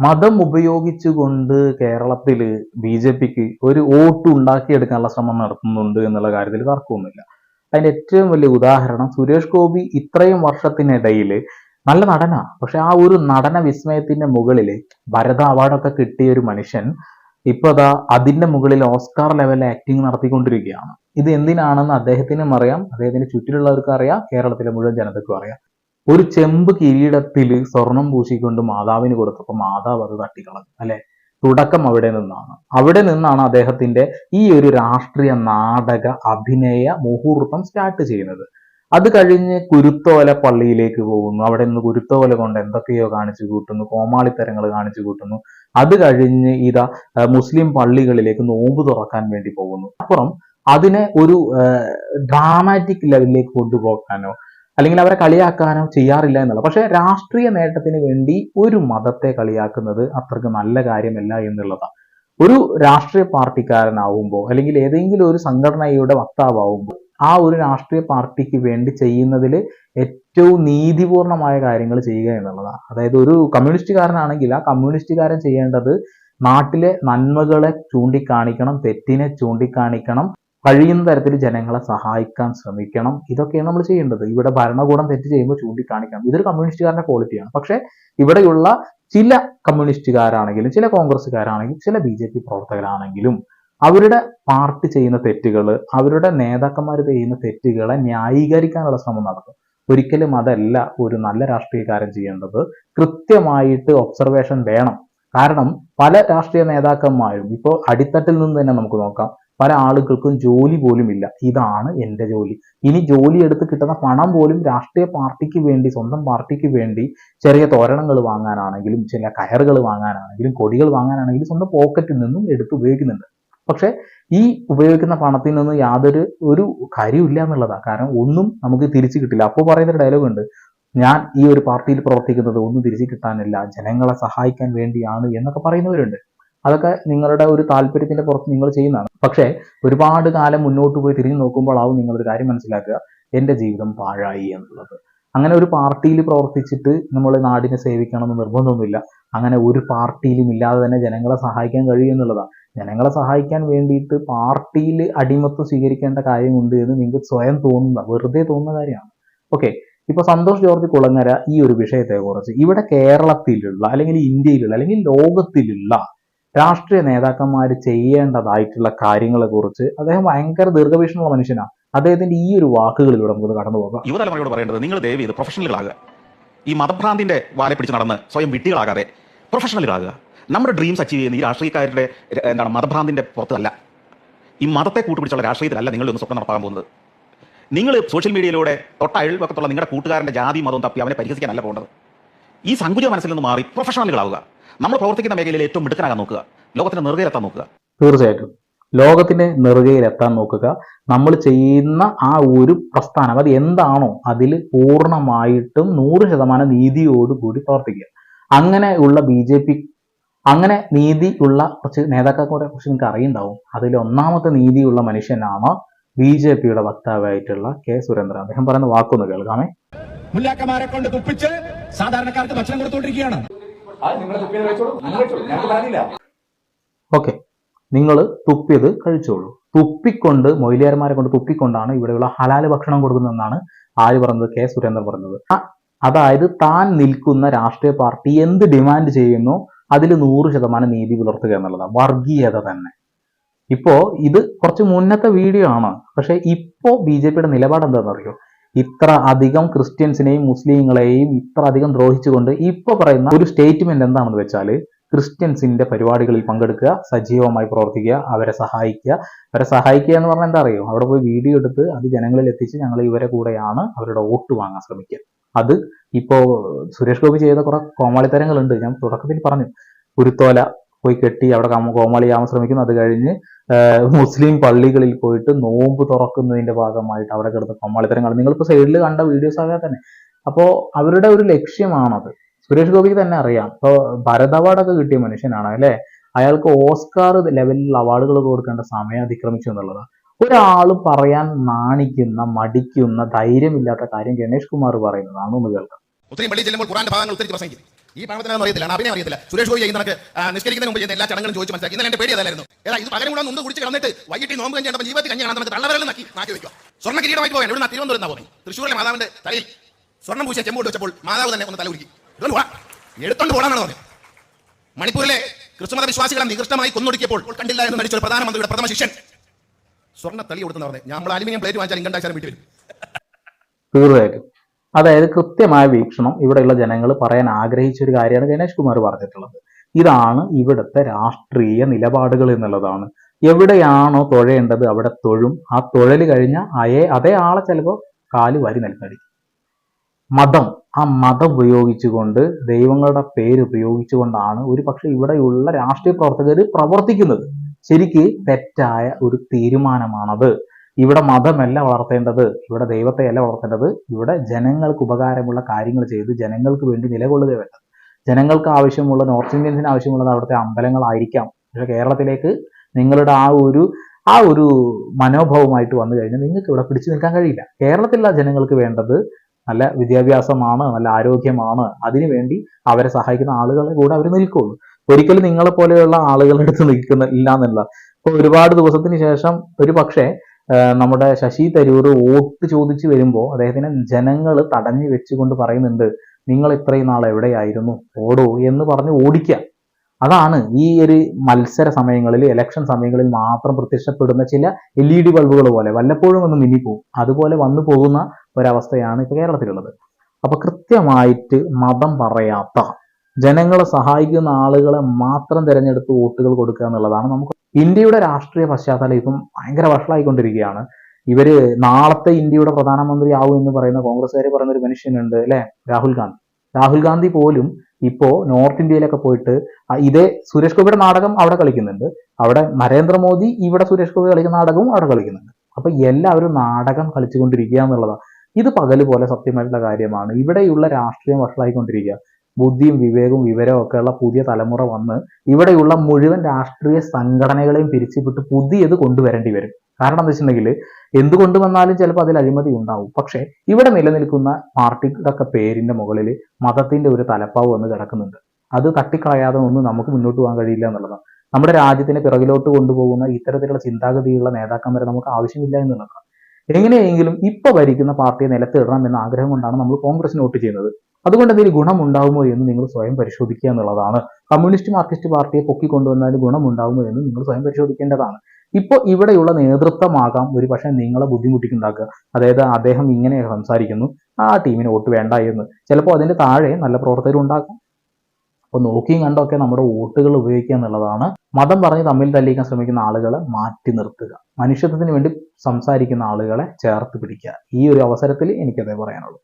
മതം ഉപയോഗിച്ചുകൊണ്ട് കേരളത്തിൽ ബി ജെ പിക്ക് ഒരു വോട്ട് ഉണ്ടാക്കിയെടുക്കാനുള്ള ശ്രമം നടത്തുന്നുണ്ട് എന്നുള്ള കാര്യത്തിൽ തർക്കമൊന്നുമില്ല. അതിന്റെ ഏറ്റവും വലിയ ഉദാഹരണം സുരേഷ് ഗോപി ഇത്രയും വർഷത്തിനിടയിൽ നല്ല നടനാ. പക്ഷെ ആ ഒരു നടന വിസ്മയത്തിന്റെ മുകളിൽ ഭരത അവാർഡൊക്കെ കിട്ടിയ ഒരു മനുഷ്യൻ ഇപ്പൊ അതാ അതിന്റെ മുകളിൽ ഓസ്കാർ ലെവൽ ആക്ടിങ് നടത്തിക്കൊണ്ടിരിക്കുകയാണ്. ഇത് എന്തിനാണെന്ന് അദ്ദേഹത്തിനും അറിയാം. അദ്ദേഹത്തിന് ചുറ്റിലുള്ളവർക്കും അറിയാം. കേരളത്തിലെ മുഴുവൻ ജനതയ്ക്കും അറിയാം. ഒരു ചെമ്പ് കിരീടത്തിൽ സ്വർണം പൂശിക്കൊണ്ട് മാതാവിന് കൊടുത്തപ്പോൾ മാതാവ് അത് തട്ടിക്കളഞ്ഞു അല്ലെ? തുടക്കം അവിടെ നിന്നാണ്. അവിടെ നിന്നാണ് അദ്ദേഹത്തിന്റെ ഈ ഒരു രാഷ്ട്രീയ നാടക അഭിനയ മുഹൂർത്തം സ്റ്റാർട്ട് ചെയ്യുന്നത്. അത് കഴിഞ്ഞ് കുരുത്തോല പള്ളിയിലേക്ക് പോകുന്നു. അവിടെ നിന്ന് കുരുത്തോല കൊണ്ട് എന്തൊക്കെയോ കാണിച്ചു കൂട്ടുന്നു കോമാളിത്തരങ്ങൾ കാണിച്ചു കൂട്ടുന്നു. അത് കഴിഞ്ഞ് ഇതാ മുസ്ലിം പള്ളികളിലേക്ക് നോമ്പ് തുറക്കാൻ വേണ്ടി പോകുന്നു. അപ്പുറം അതിനെ ഒരു ഡ്രാമാറ്റിക് ലെവലിലേക്ക് കൊണ്ടുപോകാനോ അല്ലെങ്കിൽ അവരെ കളിയാക്കാനോ ചെയ്യാറില്ല എന്നുള്ളത്. പക്ഷേ രാഷ്ട്രീയ നേട്ടത്തിന് വേണ്ടി ഒരു മതത്തെ കളിയാക്കുന്നത് അത്രയ്ക്ക് നല്ല കാര്യമല്ല എന്നുള്ളതാണ്. ഒരു രാഷ്ട്രീയ പാർട്ടിക്കാരനാവുമ്പോൾ അല്ലെങ്കിൽ ഏതെങ്കിലും ഒരു സംഘടനയുടെ വക്താവുമ്പോൾ ആ ഒരു രാഷ്ട്രീയ പാർട്ടിക്ക് വേണ്ടി ചെയ്യുന്നതിൽ ഏറ്റവും നീതിപൂർണമായ കാര്യങ്ങൾ ചെയ്യുക എന്നുള്ളതാണ്. അതായത് ഒരു കമ്മ്യൂണിസ്റ്റുകാരനാണെങ്കിൽ ആ കമ്മ്യൂണിസ്റ്റുകാരൻ ചെയ്യേണ്ടത് നാട്ടിലെ നന്മകളെ ചൂണ്ടിക്കാണിക്കണം തെറ്റിനെ ചൂണ്ടിക്കാണിക്കണം കഴിയുന്ന തരത്തിൽ ജനങ്ങളെ സഹായിക്കാൻ ശ്രമിക്കണം. ഇതൊക്കെയാണ് നമ്മൾ ചെയ്യേണ്ടത്. ഇവിടെ ഭരണകൂടം തെറ്റ് ചെയ്യുമ്പോൾ ചൂണ്ടിക്കാണിക്കണം. ഇതൊരു കമ്മ്യൂണിസ്റ്റുകാരന്റെ ക്വാളിറ്റിയാണ്. പക്ഷേ ഇവിടെയുള്ള ചില കമ്മ്യൂണിസ്റ്റുകാരാണെങ്കിലും ചില കോൺഗ്രസ്സുകാരാണെങ്കിലും ചില ബി ജെ പി പ്രവർത്തകരാണെങ്കിലും അവരുടെ പാർട്ടി ചെയ്യുന്ന തെറ്റുകൾ അവരുടെ നേതാക്കന്മാർ ചെയ്യുന്ന തെറ്റുകളെ ന്യായീകരിക്കാനുള്ള ശ്രമം നടക്കും ഒരിക്കലും അതല്ല ഒരു നല്ല രാഷ്ട്രീയക്കാരൻ ചെയ്യേണ്ടത്. കൃത്യമായിട്ട് ഒബ്സർവേഷൻ വേണം. കാരണം പല രാഷ്ട്രീയ നേതാക്കന്മാരും ഇപ്പോൾ അടിത്തട്ടിൽ നിന്ന് തന്നെ നമുക്ക് നോക്കാം. പല ആളുകൾക്കും ജോലി പോലും ഇല്ല ഇതാണ് എന്റെ ജോലി. ഇനി ജോലി എടുത്ത് കിട്ടുന്ന പണം പോലും രാഷ്ട്രീയ പാർട്ടിക്ക് വേണ്ടി സ്വന്തം പാർട്ടിക്ക് വേണ്ടി ചെറിയ തോരണങ്ങൾ വാങ്ങാനാണെങ്കിലും ചില കയറുകൾ വാങ്ങാനാണെങ്കിലും കൊടികൾ വാങ്ങാനാണെങ്കിലും സ്വന്തം പോക്കറ്റിൽ നിന്നും എടുത്ത് ഉപയോഗിക്കുന്നുണ്ട്. പക്ഷേ ഈ ഉപയോഗിക്കുന്ന പണത്തിൽ നിന്ന് യാതൊരു ഒരു കാര്യമില്ല എന്നുള്ളതാണ് കാരണം ഒന്നും നമുക്ക് തിരിച്ചു കിട്ടില്ല. അപ്പോൾ പറയുന്ന ഡയലോഗ് ഉണ്ട്. ഞാൻ ഈ ഒരു പാർട്ടിയിൽ പ്രവർത്തിക്കുന്നത് ഒന്നും തിരിച്ചു കിട്ടാനില്ല. ജനങ്ങളെ സഹായിക്കാൻ വേണ്ടിയാണ് എന്നൊക്കെ പറയുന്നവരുണ്ട്. അതൊക്കെ നിങ്ങളുടെ ഒരു താല്പര്യത്തിന്റെ പുറത്ത് നിങ്ങൾ ചെയ്യുന്നതാണ്. പക്ഷേ ഒരുപാട് കാലം മുന്നോട്ട് പോയി തിരിഞ്ഞു നോക്കുമ്പോഴാവും നിങ്ങളൊരു കാര്യം മനസ്സിലാക്കുക. എന്റെ ജീവിതം പാഴായി എന്നുള്ളത്. അങ്ങനെ ഒരു പാർട്ടിയിൽ പ്രവർത്തിച്ചിട്ട് നമ്മൾ നാടിനെ സേവിക്കണമെന്ന് നിർബന്ധമൊന്നുമില്ല. അങ്ങനെ ഒരു പാർട്ടിയിലും ഇല്ലാതെ തന്നെ ജനങ്ങളെ സഹായിക്കാൻ കഴിയും എന്നുള്ളതാണ് ജനങ്ങളെ സഹായിക്കാൻ വേണ്ടിയിട്ട് പാർട്ടിയിൽ അടിമത്വം സ്വീകരിക്കേണ്ട കാര്യമുണ്ട് എന്ന് നിങ്ങൾക്ക് സ്വയം തോന്നുന്ന വെറുതെ തോന്നുന്ന കാര്യമാണ്. ഓക്കെ. ഇപ്പൊ സന്തോഷ് ജോർജ് കുളങ്ങര ഈ ഒരു വിഷയത്തെ കുറച്ച് ഇവിടെ കേരളത്തിലുള്ള അല്ലെങ്കിൽ ഇന്ത്യയിലുള്ള അല്ലെങ്കിൽ ലോകത്തിലുള്ള രാഷ്ട്രീയ നേതാക്കന്മാർ ചെയ്യേണ്ടതായിട്ടുള്ള കാര്യങ്ങളെ കുറിച്ച് അദ്ദേഹം ഭയങ്കര ദീർഘവീക്ഷണമുള്ള മനുഷ്യനാണ്. അദ്ദേഹത്തിന്റെ ഈ ഒരു വാക്കുകളിലൂടെ നമുക്ക് കടന്നു പോകാം. യുവതലമുറയോട് പറയേണ്ടത് നിങ്ങൾ ദയവ് ചെയ്ത് പ്രൊഫഷണലുകളാകുക ഈ മതഭ്രാന്തിന്റെ വാലെ പിടിച്ച് നടന്ന് സ്വയം വിട്ടികളാകാതെ പ്രൊഫഷണലുകളാകുക നമ്മുടെ ഡ്രീംസ് അച്ചീവ് ചെയ്യുന്ന ഈ രാഷ്ട്രീയക്കാരുടെ എന്താണ് മതഭ്രാന്തിന്റെ പുറത്തല്ല. ഈ മതത്തെ കൂട്ടുപിടിച്ചുള്ള രാഷ്ട്രീയത്തിലല്ല നിങ്ങൾ ഒന്ന് സ്വപ്നം നടപ്പാൻ പോകുന്നത്. നിങ്ങൾ സോഷ്യൽ മീഡിയയിലൂടെ തൊട്ട അയൽവക്കത്തുള്ള നിങ്ങളുടെ കൂട്ടുകാരന്റെ ജാതി മതവും തപ്പി അവനെ പരിഹസിക്കാനല്ല പോകേണ്ടത്. ഈ സങ്കുചിത മനസ്സിൽ നിന്ന് മാറി പ്രൊഫഷണലുകളാവുക നമ്മൾ പ്രവർത്തിക്കുന്ന മേഖലയിൽ ഏറ്റവും മിടുക്കനാകാൻ നോക്കുക. ലോകത്തിന്റെ നെറുകയിലെത്താൻ നോക്കുക. തീർച്ചയായിട്ടും. ലോകത്തിന്റെ നെറുകയിലെത്താൻ നോക്കുക. നമ്മൾ ചെയ്യുന്ന ആ ഒരു പ്രസ്ഥാനം അത് എന്താണോ അതിൽ പൂർണമായിട്ടും നൂറ് ശതമാനം നീതിയോടുകൂടി പ്രവർത്തിക്കുക. അങ്ങനെയുള്ള ബി ജെ പി അങ്ങനെ നീതി ഉള്ള കുറച്ച് നേതാക്കളെ കുറിച്ച് നിങ്ങൾക്ക് അറിയുണ്ടാവും. അതിൽ ഒന്നാമത്തെ നീതിയുള്ള മനുഷ്യനാണ് ബി ജെ പിയുടെ വക്താവായിട്ടുള്ള കെ സുരേന്ദ്രൻ. അദ്ദേഹം പറയുന്ന വാക്കൊന്ന് കേൾക്കാമേ. മുല്ലാക്കന്മാരെ കൊണ്ട് തുപ്പിച്ച് സാധാരണക്കാർക്ക് ഭക്ഷണം കൊടുത്തുകൊണ്ടിരിക്കുകയാണ്. ഓക്കെ. നിങ്ങൾ തുപ്പിയത് കഴിച്ചോളൂ. തുപ്പിക്കൊണ്ട് മൊയിലിയാർമാരെ കൊണ്ട് തുപ്പിക്കൊണ്ടാണ് ഇവിടെയുള്ള ഹലാൽ ഭക്ഷണം കൊടുക്കുന്നതെന്നാണ് ആര് പറഞ്ഞത്? കെ സുരേന്ദ്രൻ പറഞ്ഞത്. അതായത് താൻ നിൽക്കുന്ന രാഷ്ട്രീയ പാർട്ടി എന്ത് ഡിമാൻഡ് ചെയ്യുന്നു അതിൽ നൂറ് ശതമാനം നീതി പുലർത്തുക എന്നുള്ളതാണ്. വർഗീയത തന്നെ. ഇപ്പോ ഇത് കുറച്ച് മുന്നത്തെ വീഡിയോ ആണ്. പക്ഷെ ഇപ്പോ ബി ജെ പിയുടെ നിലപാട് എന്താണെന്ന് അറിയോ ഇത്ര അധികം ക്രിസ്ത്യൻസിനെയും മുസ്ലിങ്ങളെയും ഇത്ര അധികം ദ്രോഹിച്ചുകൊണ്ട് ഇപ്പൊ പറയുന്ന ഒരു സ്റ്റേറ്റ്മെന്റ് എന്താണെന്ന് വെച്ചാൽ ക്രിസ്ത്യൻസിന്റെ പരിപാടികളിൽ പങ്കെടുക്കുക സജീവമായി പ്രവർത്തിക്കുക അവരെ സഹായിക്കുക. അവരെ സഹായിക്കുക എന്ന് പറഞ്ഞാൽ എന്താ അറിയോ? അവിടെ പോയി വീഡിയോ എടുത്ത് അത് ജനങ്ങളിൽ എത്തിച്ച് ഞങ്ങൾ ഇവരെ കൂടെയാണ് അവരുടെ വോട്ട് വാങ്ങാൻ ശ്രമിക്കുക. അത് ഇപ്പോ സുരേഷ് ഗോപി ചെയ്ത കുറെ കോമാളിത്തരങ്ങളുണ്ട്. ഞാൻ തുടക്കത്തിൽ പറഞ്ഞു. കുരുത്തോല പോയി കെട്ടി അവിടെ കോമാളി കോമാളിയാവാൻ ശ്രമിക്കുന്നു. അത് കഴിഞ്ഞ് മുസ്ലിം പള്ളികളിൽ പോയിട്ട് നോമ്പ് തുറക്കുന്നതിന്റെ ഭാഗമായിട്ട് അവിടെ കിടന്ന കോമാളിത്തരങ്ങൾ നിങ്ങളിപ്പോ സൈഡിൽ കണ്ട വീഡിയോസ് ആകെ തന്നെ. അപ്പോ അവരുടെ ഒരു ലക്ഷ്യമാണത്. സുരേഷ് ഗോപിക്ക് തന്നെ അറിയാം. ഇപ്പൊ ഭരത് അവാർഡൊക്കെ കിട്ടിയ മനുഷ്യനാണ് അല്ലെ? അയാൾക്ക് ഓസ്കാർ ലെവലിൽ അവാർഡുകൾ കൊടുക്കേണ്ട സമയം അതിക്രമിച്ചു എന്നുള്ളത് ഒരാൾ പറയാൻ നാണിക്കുന്ന മടിക്കുന്ന ധൈര്യമില്ലാത്ത കാര്യം ഗണേഷ് കുമാർ പറയുന്നതാണ് ഒന്ന് കേൾക്കാം. ഭാഗങ്ങൾ ഈ പാവത്തിനൊന്നും അറിയത്തില്ല. അഭിനയം അറിയത്തില്ല. സുരേഷ് ഗോപി ചെയ്യുന്ന നിഷ്കരിക്കുന്ന മുമ്പ് ചെയ്യുന്ന എല്ലാ ചടങ്ങുകളും ചോദിച്ച് മനസ്സിലാക്കി. ഇന്നലെ എന്റെ പേടി അതായിരുന്നു ഏതാ ഇത് പകരം കൂടെ ഒന്ന് കുടിച്ച് കളന്നിട്ട് വൈകിട്ട് നോമ്പ് കഴിഞ്ഞപ്പോൾ ജീവിതത്തിൽ കഞ്ഞി കാണാൻ നമുക്ക് തള്ളവരെല്ലാം നക്കി മാറ്റി വെക്കുക. സ്വർണ കിരീടമായി പോകാൻ ഇവിടെ തിരുവനന്തപുരം പോകുന്നത്? തൃശ്ശൂരിലെ മാതാവിന്റെ തലയിൽ സ്വർണം പൂശിയ ചെമ്പോട്ട് വെച്ചപ്പോൾ മാതാവ് തന്നെ ഒന്ന് തല എടുത്തോണ്ട് പോടാന്നാണ് പറഞ്ഞത്. മണിപ്പൂരിലെ ക്രിസ്തുമത വിശ്വാസികളെ നികൃഷ്ടമായി കൊന്നൊടുക്കിയപ്പോൾ കണ്ടില്ല എന്ന് നടിച്ച ഒരു പ്രധാനമന്ത്രിയുടെ പ്രഥമ ശിഷ്യൻ. സ്വർണ തലി കൊടുത്തെന്ന് പറഞ്ഞത് നമ്മൾ അലുമിനിയം പ്ലേറ്റ് വാങ്ങിച്ചാൽ ഇൻകം വീട്ടിൽ വരും. തീർച്ചയായിട്ടും. അതായത് കൃത്യമായ വീക്ഷണം ഇവിടെയുള്ള ജനങ്ങൾ പറയാൻ ആഗ്രഹിച്ച ഒരു കാര്യമാണ് ഗണേഷ് കുമാർ പറഞ്ഞിട്ടുള്ളത്. ഇതാണ് ഇവിടുത്തെ രാഷ്ട്രീയ നിലപാടുകൾ എന്നുള്ളതാണ്. എവിടെയാണോ തൊഴേണ്ടത് അവിടെ തൊഴും. ആ തൊഴൽ കഴിഞ്ഞ അയേ അതേ ആളെ ചിലപ്പോൾ കാൽ വരി നൽകടിക്കും മതം. ആ മതം ഉപയോഗിച്ചുകൊണ്ട് ദൈവങ്ങളുടെ പേര് ഉപയോഗിച്ചുകൊണ്ടാണ് ഒരു പക്ഷെ ഇവിടെയുള്ള രാഷ്ട്രീയ പ്രവർത്തകർ പ്രവർത്തിക്കുന്നത്. ശരിക്ക് തെറ്റായ ഒരു തീരുമാനമാണത്. ഇവിടെ മതമല്ല വളർത്തേണ്ടത് ഇവിടെ ദൈവത്തെയല്ല വളർത്തേണ്ടത് ഇവിടെ ജനങ്ങൾക്ക് ഉപകാരമുള്ള കാര്യങ്ങൾ ചെയ്ത് ജനങ്ങൾക്ക് വേണ്ടി നിലകൊള്ളുക വേണ്ടത്. ജനങ്ങൾക്ക് ആവശ്യമുള്ള നോർത്ത് ഇന്ത്യൻസിന് ആവശ്യമുള്ളത് അവിടുത്തെ അമ്പലങ്ങളായിരിക്കാം. പക്ഷെ കേരളത്തിലേക്ക് നിങ്ങളുടെ ആ ഒരു ആ ഒരു മനോഭാവമായിട്ട് വന്നു കഴിഞ്ഞാൽ നിങ്ങൾക്ക് ഇവിടെ പിടിച്ചു നിൽക്കാൻ കഴിയില്ല. കേരളത്തിലുള്ള ജനങ്ങൾക്ക് വേണ്ടത് നല്ല വിദ്യാഭ്യാസമാണ് നല്ല ആരോഗ്യമാണ്. അതിനുവേണ്ടി അവരെ സഹായിക്കുന്ന ആളുകളെ കൂടെ അവർ നിൽക്കുള്ളൂ. ഒരിക്കലും നിങ്ങളെ പോലെയുള്ള ആളുകളുടെ അടുത്ത് നിൽക്കുന്ന ഇല്ല എന്നുള്ള ഇപ്പൊ ഒരുപാട് ദിവസത്തിന് ശേഷം ഒരു പക്ഷേ നമ്മുടെ ശശി തരൂർ വോട്ട് ചോദിച്ചു വരുമ്പോൾ അദ്ദേഹത്തിന് ജനങ്ങൾ തടഞ്ഞു വെച്ചുകൊണ്ട് പറയുന്നുണ്ട് നിങ്ങൾ ഇത്രയും നാൾ എവിടെയായിരുന്നു? ഓടോ എന്ന് പറഞ്ഞ് ഓടിക്കുക. അതാണ് ഈ ഒരു മത്സര സമയങ്ങളിൽ ഇലക്ഷൻ സമയങ്ങളിൽ മാത്രം പ്രത്യക്ഷപ്പെടുന്ന ചില എൽ ഇ ഡി ബൾബുകൾ പോലെ. വല്ലപ്പോഴും ഒന്ന് മിന്നിപ്പോവും അതുപോലെ വന്നു പോകുന്ന ഒരവസ്ഥയാണ് ഇപ്പൊ കേരളത്തിലുള്ളത്. അപ്പൊ കൃത്യമായിട്ട് മതം പറയാത്ത ജനങ്ങളെ സഹായിക്കുന്ന ആളുകളെ മാത്രം തിരഞ്ഞെടുത്ത് വോട്ടുകൾ കൊടുക്കുക എന്നുള്ളതാണ് നമുക്ക് ഇന്ത്യയുടെ രാഷ്ട്രീയ പശ്ചാത്തലം ഇപ്പം ഭയങ്കര വഷളായിക്കൊണ്ടിരിക്കുകയാണ്. ഇവർ നാളത്തെ ഇന്ത്യയുടെ പ്രധാനമന്ത്രി ആവും എന്ന് പറയുന്ന കോൺഗ്രസ്സുകാർ പറയുന്ന ഒരു മനുഷ്യനുണ്ട് അല്ലെ? രാഹുൽ ഗാന്ധി. രാഹുൽ ഗാന്ധി പോലും ഇപ്പോ നോർത്ത് ഇന്ത്യയിലൊക്കെ പോയിട്ട് ഇതേ സുരേഷ് ഗോപിയുടെ നാടകം അവിടെ കളിക്കുന്നുണ്ട്. അവിടെ നരേന്ദ്രമോദി ഇവിടെ സുരേഷ് ഗോപി കളിക്കുന്ന നാടകവും അവിടെ കളിക്കുന്നുണ്ട്. അപ്പൊ എല്ലാവരും നാടകം കളിച്ചുകൊണ്ടിരിക്കുക എന്നുള്ളതാണ്. ഇത് പകൽ പോലെ സത്യമായിട്ടുള്ള കാര്യമാണ്. ഇവിടെയുള്ള രാഷ്ട്രീയം വഷളായിക്കൊണ്ടിരിക്കുക. ബുദ്ധിയും വിവേകവും വിവരവും ഒക്കെയുള്ള പുതിയ തലമുറ വന്ന് ഇവിടെയുള്ള മുഴുവൻ രാഷ്ട്രീയ സംഘടനകളെയും പിരിച്ചുവിട്ട് പുതിയത് കൊണ്ടുവരേണ്ടി വരും. കാരണം എന്താ വെച്ചിട്ടുണ്ടെങ്കിൽ എന്ത് കൊണ്ടുവന്നാലും ചിലപ്പോൾ അതിൽ അഴിമതി ഉണ്ടാവും. പക്ഷേ ഇവിടെ നിലനിൽക്കുന്ന പാർട്ടിയുടെ ഒക്കെ പേരിന്റെ മുകളിൽ മതത്തിന്റെ ഒരു തലപ്പാവ് വന്ന് കിടക്കുന്നുണ്ട്. അത് തട്ടിക്കളയാതെ ഒന്നും നമുക്ക് മുന്നോട്ട് പോകാൻ കഴിയില്ല എന്നുള്ളതാണ്. നമ്മുടെ രാജ്യത്തിനെ പിറകിലോട്ട് കൊണ്ടുപോകുന്ന ഇത്തരത്തിലുള്ള ചിന്താഗതിയുള്ള നേതാക്കന്മാരെ നമുക്ക് ആവശ്യമില്ല എന്നുള്ളതാണ്. എങ്ങനെയെങ്കിലും ഇപ്പൊ ഭരിക്കുന്ന പാർട്ടിയെ നിലത്തിടണം എന്ന ആഗ്രഹം കൊണ്ടാണ് നമ്മൾ കോൺഗ്രസിന് വോട്ട് ചെയ്യുന്നത്. അതുകൊണ്ട് എന്തെങ്കിലും ഗുണമുണ്ടാവുമോ എന്ന് നിങ്ങൾ സ്വയം പരിശോധിക്കുക എന്നുള്ളതാണ്. കമ്മ്യൂണിസ്റ്റ് മാർക്സിസ്റ്റ് പാർട്ടിയെ പൊക്കിക്കൊണ്ടുവന്നാൽ ഗുണമുണ്ടാവുമോ എന്ന് നിങ്ങൾ സ്വയം പരിശോധിക്കേണ്ടതാണ്. ഇപ്പോൾ ഇവിടെയുള്ള നേതൃത്വമാകാം ഒരു പക്ഷേ നിങ്ങളെ ബുദ്ധിമുട്ടിക്കുണ്ടാക്കുക അതായത് അദ്ദേഹം ഇങ്ങനെ സംസാരിക്കുന്നു ആ ടീമിന് വോട്ട് വേണ്ട എന്ന്. ചിലപ്പോൾ അതിന്റെ താഴെ നല്ല പ്രവർത്തകരുണ്ടാകും അപ്പോൾ നോക്കിയും കണ്ടൊക്കെ നമ്മുടെ വോട്ടുകൾ ഉപയോഗിക്കുക എന്നുള്ളതാണ്. മതം പറഞ്ഞ് തമ്മിൽ തല്ലിക്കാൻ ശ്രമിക്കുന്ന ആളുകളെ മാറ്റി നിർത്തുക. മനുഷ്യത്വത്തിന് വേണ്ടി സംസാരിക്കുന്ന ആളുകളെ ചേർത്ത് പിടിക്കുക. ഈ ഒരു അവസരത്തിൽ എനിക്കതേ പറയാനുള്ളൂ.